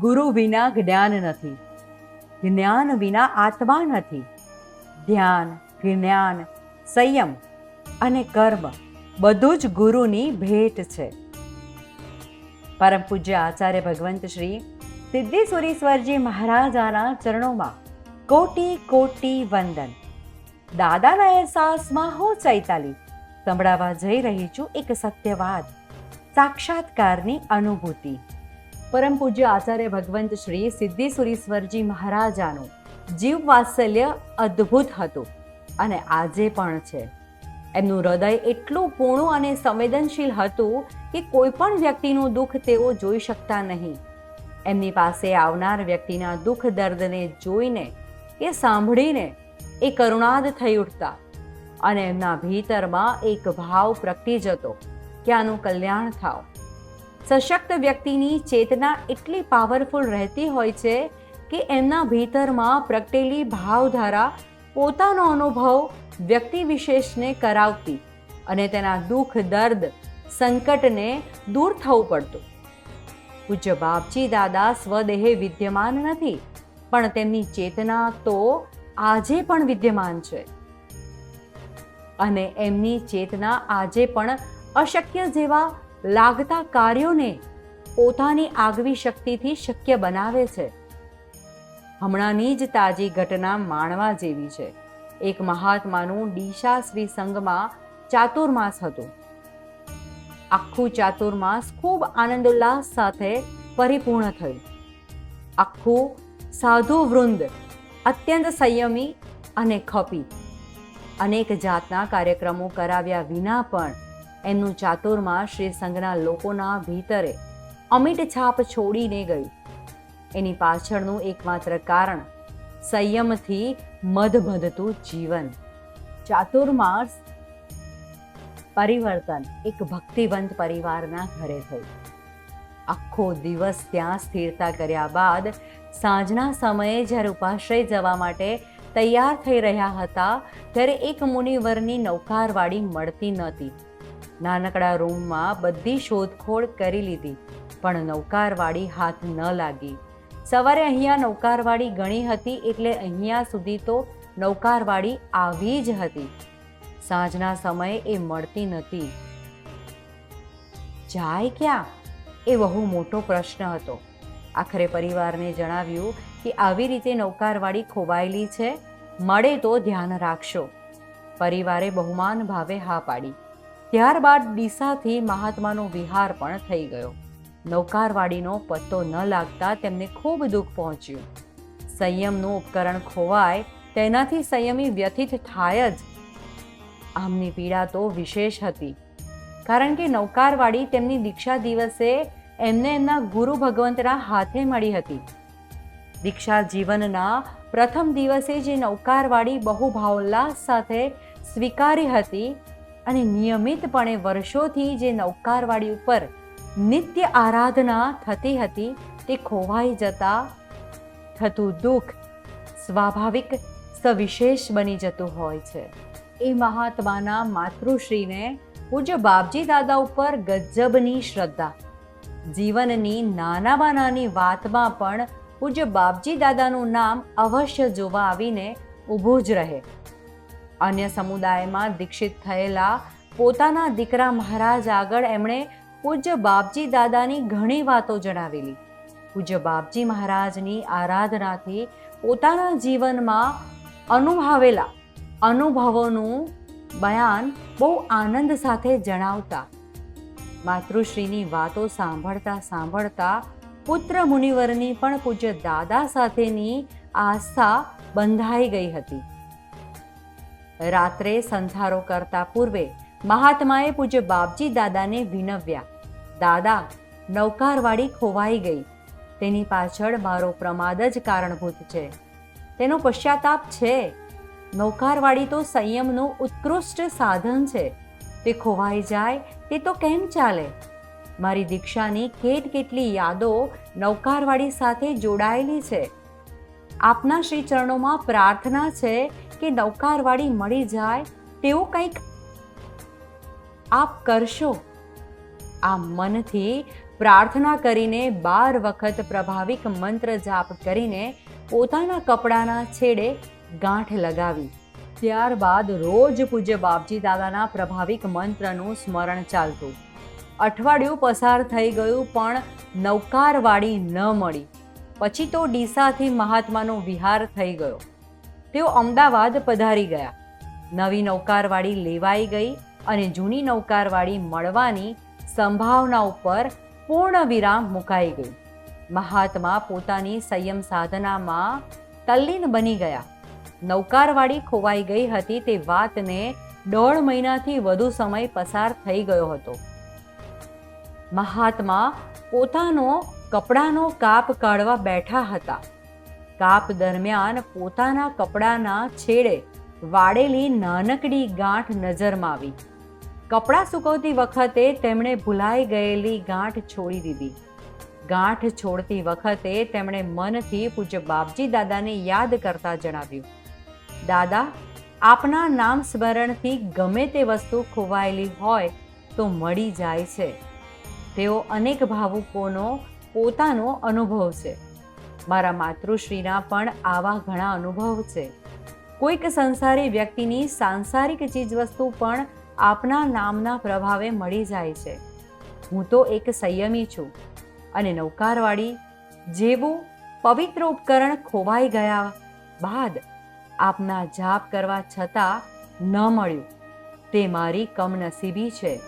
ગુરુ વિના જ્ઞાન નથી, જ્ઞાન વિના આત્મા નથી. ધ્યાન, જ્ઞાન, સંયમ અને કર્મ બધું જ ગુરુની ભેટ છે. પરમ પૂજ્ય આચાર્ય ભગવંત શ્રી સિદ્ધેશ્વરીશ્વરજી મહારાજાના ચરણોમાં કોટી કોટી વંદન. દાદાના અહેસાસમાં હું ચૈતાલી સંભળાવા જઈ રહી છું એક સત્યવાદ, સાક્ષાત્કારની અનુભૂતિ. પરમ પૂજ્ય આચાર્ય ભગવંત શ્રી સિદ્ધિસુરીશ્વરજી મહારાજાનું જીવ વાત્સલ્ય અદ્ભુત હતું અને આજે પણ છે. એમનું હૃદય એટલું પૂર્ણ અને સંવેદનશીલ હતું કે કોઈ પણ વ્યક્તિનું દુઃખ તેઓ જોઈ શકતા નહીં. એમની પાસે આવનાર વ્યક્તિના દુઃખ દર્દને જોઈને કે સાંભળીને એ કરુણાદ થઈ ઉઠતા અને એમના ભીતરમાં એક ભાવ પ્રગટી જતો કે આનું કલ્યાણ થાવ. સશક્ત વ્યક્તિની ચેતના એટલી પાવરફુલ રહેતી હોય છે કે એમના ભીતરમાં પ્રગટેલી ભાવધારા પોતાનો અનુભવ વ્યક્તિ વિશેષને કરાવતી અને તેના દુઃખ, દર્દ, સંકટને દૂર થવું પડતું. પૂજ્ય બાપજી દાદા સ્વદેહે વિદ્યમાન નથી, પણ તેમની ચેતના તો આજે પણ વિદ્યમાન છે. અને એમની ચેતના આજે પણ અશક્ય જેવા લાગતા કાર્યોને પોતાની આગવી શક્તિથી શક્ય બનાવે છે. હમણાંની જ તાજી ઘટના માણવા જેવી છે. એક મહાત્માનું ડીશા શ્રી સંઘમાં ચાતુર્માસ હતું. આખું ચાતુર્માસ ખૂબ આનંદ ઉલ્લાસ સાથે પરિપૂર્ણ થયું. આખું સાધુ વૃંદ, અત્યંત સંયમી અને ખપી. અનેક જાતના કાર્યક્રમો કરાવ્યા વિના પણ એમનું ચાતુરમાં શ્રી સંઘના લોકોના ભીતરે અમિટ છાપ છોડીને ગયું. એની પાછળનું એકમાત્ર કારણ સંયમથી મધમધતું જીવન. ચાતુર્માસ પરિવર્તન એક ભક્તિવંત પરિવારના ઘરે થયું. આખો દિવસ ત્યાં સ્થિરતા કર્યા બાદ સાંજના સમયે જ્યારે ઉપાશ્રય જવા માટે તૈયાર થઈ રહ્યા હતા, ત્યારે એક મુનિવરની નૌકારવાળી મળતી નહોતી. નાનકડા રૂમમાં બધી શોધખોળ કરી લીધી, પણ નૌકારવાળી હાથ ન લાગી. સવારે અહીંયા નૌકારવાળી ગણી હતી એટલે અહીંયા સુધી તો નૌકારવાળી આવી જ હતી. સાંજના સમયે એ મળતી નથી જાય ક્યાં? એ બહુ મોટો પ્રશ્ન હતો. આખરે પરિવારને જણાવ્યું કે આવી રીતે નૌકારવાળી ખોવાયેલી છે, મળે તો ધ્યાન રાખશો. પરિવારે બહુમાન ભાવે હા પાડી. ત્યારબાદ ડીસાથી મહાત્માનો વિહાર પણ થઈ ગયો. નૌકારવાડીનો પત્તો ન લાગતા તેમને ખૂબ દુઃખ પહોંચ્યું. સંયમનું ઉપકરણ ખોવાય, તેનાથી સંયમી વ્યથિત થાય જ. આમની પીડા તો વિશેષ હતી. કારણ કે નૌકારવાડી તેમની દીક્ષા દિવસે એમને એમના ગુરુ ભગવંતના હાથે મળી હતી. દીક્ષા જીવનના પ્રથમ દિવસે જે નૌકારવાડી બહુ ભાવોલ્લાસ સાથે સ્વીકારી હતી અને નિયમિતપણે વર્ષોથી જે નૌકારવાડી ઉપર નિત્ય આરાધના થતી હતી, તે ખોવાઈ જતા થતું દુઃખ સ્વાભાવિક સવિશેષ બની જતું હોય છે. એ મહાત્માના માતૃશ્રીને પૂજ્ય બાપજી દાદા ઉપર ગજબની શ્રદ્ધા. જીવનની નાનામાં નાની વાતમાં પણ પૂજ્ય બાપજી દાદાનું નામ અવશ્ય જોવા આવીને ઊભું જ રહે. અન્ય સમુદાયમાં દીક્ષિત થયેલા પોતાના દીકરા મહારાજ આગળ એમણે પૂજ્ય બાપજી દાદાની ઘણી વાતો જણાવેલી. પૂજ્ય બાપજી મહારાજની આરાધનાથી પોતાના જીવનમાં અનુભવેલા અનુભવોનું બયાન બહુ આનંદ સાથે જણાવતા, માતૃશ્રીની વાતો સાંભળતા સાંભળતા પુત્ર મુનિવરની પણ પૂજ્ય દાદા સાથેની આસ્થા બંધાઈ ગઈ હતી. રાત્રે સંસારો કરતા પૂર્વે મહાત્માએ પૂજ્ય બાપજી દાદાને વિનવ્યા. દાદા નૌકારવાળી ખોવાઈ ગઈ. તેની પાછળ મારો પ્રમાદ જ કારણભૂત છે. તેનો પશ્ચાતાપ છે. નૌકારવાળી તો સંયમનું ઉત્કૃષ્ટ સાધન છે. તે ખોવાઈ જાય તે તો કેમ ચાલે? મારી દીક્ષાની કેટ કેટલી યાદો નૌકારવાળી સાથે જોડાયેલી છે. આપના શ્રી ચરણોમાં પ્રાર્થના છે કે નૌકારવાળી મળી જાય તેવું કંઈક આપ કરશો. આ મનથી પ્રાર્થના કરીને બાર વખત પ્રભાવિક મંત્ર જાપ કરીને પોતાના કપડાના છેડે ગાંઠ લગાવી. ત્યારબાદ રોજ પૂજ્ય બાપજી દાદાના પ્રભાવિક મંત્રનું સ્મરણ ચાલતું. અઠવાડિયું પસાર થઈ ગયું પણ નૌકારવાળી ન મળી. પછી તો ડીસાથી મહાત્માનો વિહાર થઈ ગયો. તેઓ અમદાવાદ પધારી ગયા. નવી નૌકારવાળી લેવાઈ ગઈ અને જૂની નૌકારવાળી મળવાની સંભાવના ઉપર પૂર્ણ વિરામ મુકાઈ ગયું. મહાત્મા પોતાની સંયમ સાધનામાં તલ્લીન બની ગયા. નૌકારવાળી ખોવાઈ ગઈ હતી તે વાતને દોઢ મહિનાથી વધુ સમય પસાર થઈ ગયો હતો. મહાત્મા પોતાનો કપડાનો કાપ કાઢવા બેઠા હતા. કાપ દરમિયાન પોતાના કપડાના છેડે વાળેલી નાનકડી ગાંઠ નજરમાં આવી. કપડાં સૂકવતી વખતે તેમણે ભૂલાઈ ગયેલી ગાંઠ છોડી દીધી. ગાંઠ છોડતી વખતે તેમણે મનથી પૂજ્ય બાપજી દાદાને યાદ કરતા જણાવ્યું, દાદા, આપના નામ સ્મરણથી ગમે તે વસ્તુ ખોવાયેલી હોય તો મળી જાય છે. તેઓ અનેક ભાવુકોનો પોતાનો અનુભવ છે. મારા માતૃશ્રીના પણ આવા ઘણા અનુભવ છે. કોઈક સંસારી વ્યક્તિની સાંસારિક ચીજવસ્તુ પણ આપના નામના પ્રભાવે મળી જાય છે. હું તો એક સંયમી છું અને નૌકારવાળી જેવું પવિત્ર ઉપકરણ ખોવાઈ ગયા બાદ આપના જાપ કરવા છતાં ન મળ્યું. તે મારી કમનસીબી છે.